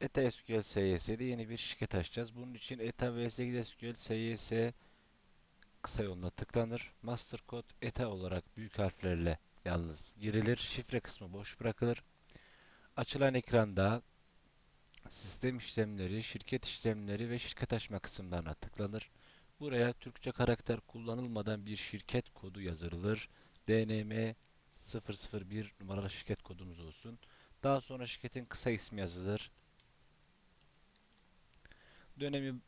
ETA SQL SYS'de yeni bir şirket açacağız. Bunun için ETA vs SQL SYS kısa yoluna tıklanır. Master kod ETA olarak büyük harflerle yalnız girilir. Şifre kısmı boş bırakılır. Açılan ekranda sistem işlemleri, şirket işlemleri ve şirket açma kısımlarına tıklanır. Buraya Türkçe karakter kullanılmadan bir şirket kodu yazılır. DNM 001 numaralı şirket kodunuz olsun. Daha sonra şirketin kısa ismi yazılır. Dönemi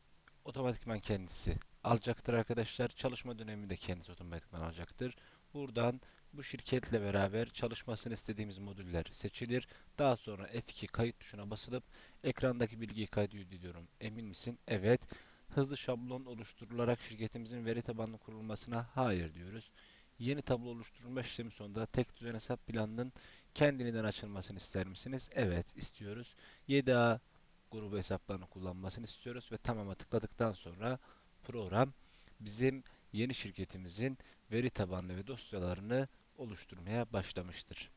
otomatikman kendisi alacaktır arkadaşlar. Çalışma dönemi de kendisi otomatikman alacaktır. Buradan bu şirketle beraber çalışmasını istediğimiz modüller seçilir. Daha sonra F2 kayıt tuşuna basılıp ekrandaki bilgiyi kaydediyorum. Emin misin? Evet. Hızlı şablon oluşturularak şirketimizin veri tabanlı kurulmasına hayır diyoruz. Yeni tablo oluşturulma işlemi sonunda tek düzen hesap planının kendiliğinden açılmasını ister misiniz? Evet istiyoruz. 7A grubu hesaplarını kullanmasını istiyoruz ve tamama tıkladıktan sonra program bizim yeni şirketimizin veri tabanlı ve dosyalarını oluşturmaya başlamıştır.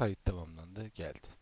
Kayıt tamamlandı, geldi.